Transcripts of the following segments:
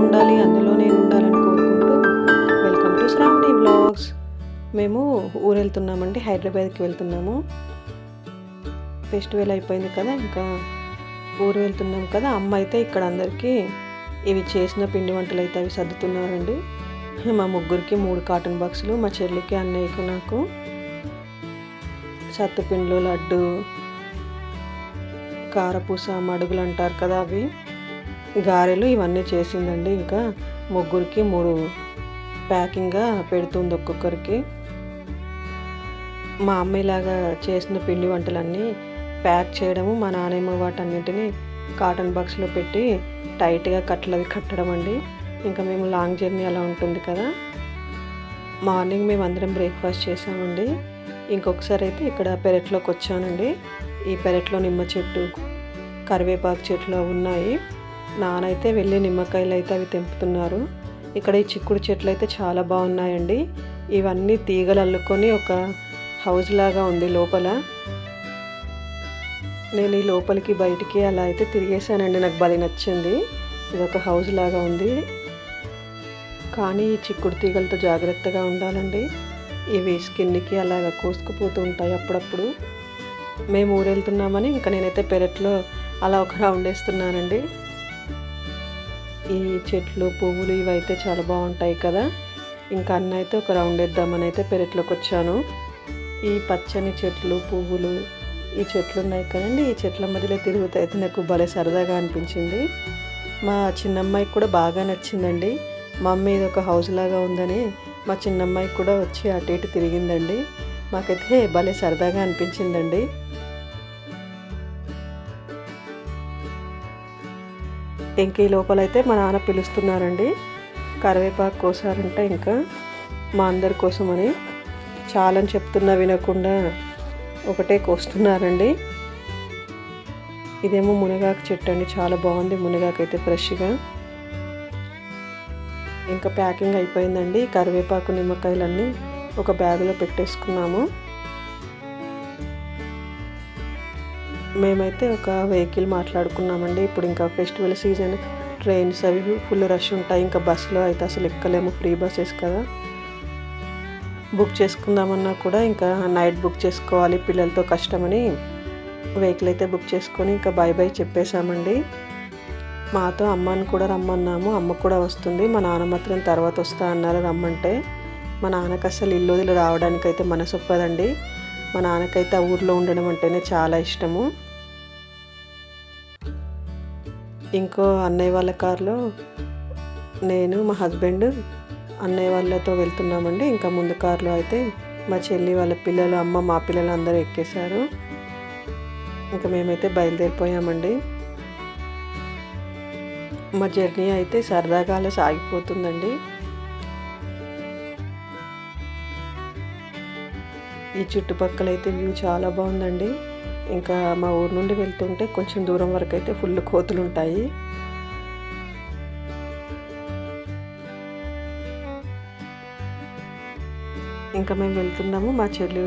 ఉండాలి అందులో నేను ఉండాలని కోరుకుంటూ వెల్కమ్ టు శ్రావణి బ్లాగ్స్. మేము ఊరు వెళ్తున్నామండి హైదరాబాద్కి వెళ్తున్నాము. ఫెస్టివల్ అయిపోయింది కదా ఇంకా ఊరు వెళ్తున్నాం కదా అమ్మ అయితే ఇక్కడ అందరికీ ఇవి చేసిన పిండి వంటలు అయితే అవి సర్దుతున్నారండి. మా ముగ్గురికి మూడు కాటన్ బాక్సులు మా చెల్లికి అన్నయ్యకి నాకు సత్తుపిండ్లు లడ్డు కారపూస మడుగులు అంటారు కదా అవి. గారెలు ఇవన్నీ చేసిందండి. ఇంకా ముగ్గురికి మూడు ప్యాకింగ్గా పెడుతుంది ఒక్కొక్కరికి. మా అమ్మలాగా చేసిన పిండి వంటలన్నీ ప్యాక్ చేయడము మా నాన్నమ్మ వాటన్నిటిని కాటన్ బాక్స్లో పెట్టి టైట్గా కట్టలవి కట్టడం అండి. ఇంకా మేము లాంగ్ జర్నీ అలా ఉంటుంది కదా. మార్నింగ్ మేము అందరం బ్రేక్ఫాస్ట్ చేసామండి ఇంకొకసారి అయితే ఇక్కడ పెరట్లోకి వచ్చానండి. ఈ పెరట్లో నిమ్మ చెట్టు కరివేపాకు చెట్లు ఉన్నాయి. నానైతే వెళ్ళి నిమ్మకాయలు అయితే అవి తెంపుతున్నారు. ఇక్కడ ఈ చిక్కుడు చెట్లు అయితే చాలా బాగున్నాయండి. ఇవన్నీ తీగలు అల్లుకొని ఒక హౌస్ లాగా ఉంది లోపల. నేను ఈ లోపలికి బయటికి అలా అయితే తిరిగేసానండి నాకు బలి నచ్చింది. ఇది ఒక హౌస్ లాగా ఉంది. కానీ ఈ చిక్కుడు తీగలతో జాగ్రత్తగా ఉండాలండి. ఇవి స్కిన్కి అలాగ కోసుకుపోతూ ఉంటాయి అప్పుడప్పుడు. మేము ఊరెళ్తున్నామని ఇంకా నేనైతే పెరట్లో అలా ఒక రౌండ్ వేస్తున్నానండి. ఈ చెట్లు పువ్వులు ఇవైతే చాలా బాగుంటాయి కదా. ఇంకా అన్న అయితే ఒక రౌండ్ వేద్దామని అయితే పెరట్లోకి వచ్చాను. ఈ పచ్చని చెట్లు పువ్వులు ఈ చెట్లు ఉన్నాయి కదండి. ఈ చెట్ల మధ్యలో తిరుగుతూ అయితే నాకు భలే సరదాగా అనిపించింది. మా చిన్నమ్మాయికి కూడా బాగా నచ్చిందండి. మా ఇది ఒక హౌస్ లాగా ఉందని మా చిన్నమ్మాయికి కూడా వచ్చి అటు ఇటు తిరిగిందండి. మాకైతే భలే సరదాగా అనిపించిందండి. ఇంక ఈ లోపలైతే మా నాన్న పిలుస్తున్నారండి. కరివేపాకు కోసారంట ఇంకా. మా అందరి కోసమని చాలని చెప్తున్నా వినకుండా ఒకటే కోస్తున్నారండి. ఇదేమో మునగాకు చెట్టు అండి. చాలా బాగుంది మునగాకు అయితే ఫ్రెష్గా. ఇంకా ప్యాకింగ్ అయిపోయిందండి. కరివేపాకు నిమ్మకాయలన్నీ ఒక బ్యాగులో పెట్టేసుకున్నాము. మేమైతే ఒక వెహికల్ మాట్లాడుకున్నామండి. ఇప్పుడు ఇంకా ఫెస్టివల్ సీజన్ ట్రైన్స్ అవి ఫుల్ రష్ ఉంటాయి. ఇంకా బస్సులో అయితే అసలు ఎక్కలేము. ఫ్రీ బస్సెస్ కదా. బుక్ చేసుకుందామన్నా కూడా ఇంకా నైట్ బుక్ చేసుకోవాలి. పిల్లలతో కష్టమని వెహికల్ అయితే బుక్ చేసుకొని ఇంకా బై బై చెప్పేశామండి. మాతో అమ్మని కూడా రమ్మన్నాము. అమ్మ కూడా వస్తుంది. మా నాన్న మాత్రం తర్వాత వస్తా అన్నారు రమ్మంటే. మా నాన్నకి అసలు ఇల్లు వదిలి రావడానికైతే మనసు ఒప్పదండి. మా నాన్నకైతే ఆ ఊర్లో ఉండడం అంటేనే చాలా ఇష్టము. ఇంకో అన్నయ్య వాళ్ళ కారులో నేను మా హస్బెండ్ అన్నయ్య వాళ్ళతో వెళ్తున్నామండి. ఇంకా ముందు కారులో అయితే మా చెల్లి వాళ్ళ పిల్లలు అమ్మ మా పిల్లలు అందరూ ఎక్కేశారు. ఇంకా మేమైతే బయలుదేరిపోయామండి. మా జర్నీ అయితే సరదాగా అలా సాగిపోతుందండి. ఈ చుట్టుపక్కల అయితే వ్యూ చాలా బాగుందండి. ఇంకా మా ఊరు నుండి వెళ్తుంటే కొంచెం దూరం వరకు అయితే ఫుల్ కోతులు ఉంటాయి. ఇంకా మేము వెళ్తున్నాము మా చెల్లి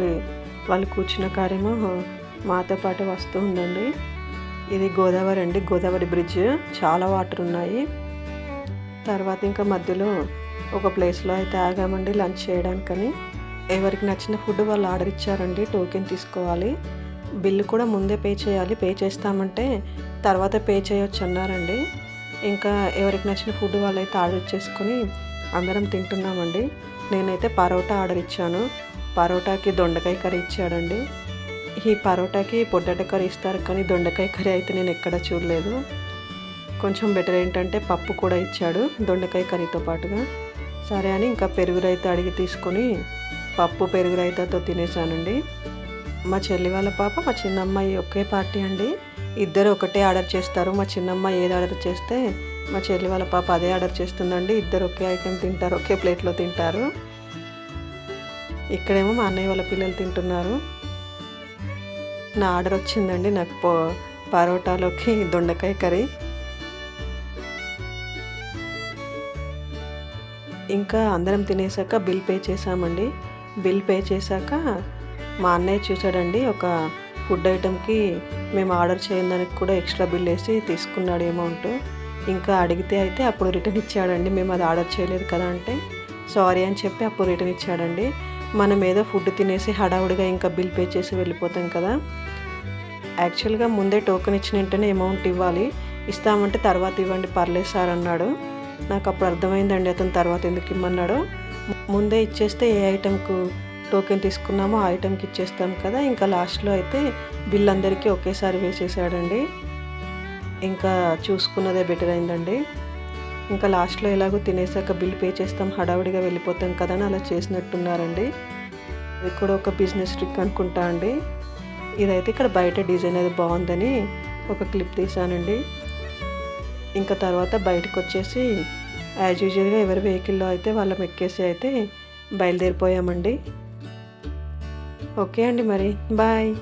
వాళ్ళు కూర్చున్న కారేమో మాతో పాటు వస్తూ ఉందండి. ఇది గోదావరి అండి గోదావరి బ్రిడ్జ్ చాలా వాటర్ ఉన్నాయి. తర్వాత ఇంకా మధ్యలో ఒక ప్లేస్లో అయితే ఆగామండి లంచ్ చేయడానికని. ఎవరికి నచ్చిన ఫుడ్ వాళ్ళు ఆర్డర్ ఇచ్చారండి టోకెన్ తీసుకోవాలి. బిల్లు కూడా ముందే పే చేయాలి. పే చేస్తామంటే తర్వాత పే చేయొచ్చు అన్నారండి. ఇంకా ఎవరికి నచ్చిన ఫుడ్ వాళ్ళైతే ఆర్డర్ చేసుకొని అందరం తింటున్నామండి. నేనైతే పరోటా ఆర్డర్ ఇచ్చాను. పరోటాకి దొండకాయ కర్రీ ఇచ్చాడండి. ఈ పరోటాకి పొటాటో కర్రీ ఇస్తారు కానీ దొండకాయ కర్రీ అయితే నేను ఎక్కడ చూడలేదు. కొంచెం బెటర్ ఏంటంటే పప్పు కూడా ఇచ్చాడు దొండకాయ కర్రీతో పాటుగా. సరే అని ఇంకా పెరుగు రైత అడిగి తీసుకొని పప్పు పెరుగు రైతాతో తినేసానండి. మా చెల్లి వాళ్ళ పాప మా చిన్నమ్మాయి ఒకే పార్టీ అండి. ఇద్దరు ఒకటే ఆర్డర్ చేస్తారు. మా చిన్నమ్మాయి ఏది ఆర్డర్ చేస్తే మా చెల్లి వాళ్ళ పాప అదే ఆర్డర్ చేస్తుందండి. ఇద్దరు ఒకే ఐటెం తింటారు ఒకే ప్లేట్లో తింటారు. ఇక్కడేమో మా అన్నయ్య వాళ్ళ పిల్లలు తింటున్నారు. నా ఆర్డర్ వచ్చిందండి నాకు పో పరోటాలోకి దొండకాయ కర్రీ. ఇంకా అందరం తినేసాక బిల్ పే చేసామండి బిల్ పే చేశాక మా అన్నయ్య చూసాడండి ఒక ఫుడ్ ఐటెంకి మేము ఆర్డర్ చేయడానికి కూడా ఎక్స్ట్రా బిల్ వేసి తీసుకున్నాడు అమౌంట్. ఇంకా అడిగితే అయితే అప్పుడు రిటర్న్ ఇచ్చాడండి మేము అది ఆర్డర్ చేయలేదు కదా అంటే. సారీ అని చెప్పి అప్పుడు రిటర్న్ ఇచ్చాడండి. మనం ఏదో ఫుడ్ తినేసి హడావుడిగా ఇంకా బిల్ పే చేసి వెళ్ళిపోతాం కదా. యాక్చువల్గా ముందే టోకెన్ ఇచ్చిన వెంటనే అమౌంట్ ఇవ్వాలి ఇస్తామంటే తర్వాత ఇవ్వండి పర్లేదు సార్ అన్నాడు. నాకు అప్పుడు అర్థమైందండి అతను తర్వాత ఎందుకు ఇమ్మన్నాడు. ముందే ఇచ్చేస్తే ఏ ఐటెంకు టోకెన్ తీసుకున్నామో ఆ ఐటెంకి ఇచ్చేస్తాం కదా. ఇంకా లాస్ట్లో అయితే బిల్ అందరికీ ఒకేసారి వేసేసాడండి ఇంకా చూసుకున్నదే బెటర్ అయిందండి. ఇంకా లాస్ట్లో ఎలాగో తినేసాక బిల్ పే చేస్తాం హడావిడిగా వెళ్ళిపోతాం కదా అని అలా చేసినట్టున్నారండి. ఇది కూడా ఒక బిజినెస్ ట్రిక్ అనుకుంటా అండి. ఇదైతే ఇక్కడ బయట డిజైన్ అది బాగుందని ఒక క్లిప్ తీసానండి ఇంకా తర్వాత బయటకు వచ్చేసి యాజ్ యూజువల్గా ఎవరి వెహికల్లో అయితే వాళ్ళం ఎక్కేసి అయితే బయలుదేరిపోయామండి. ఓకే అండి మరి. బాయ్.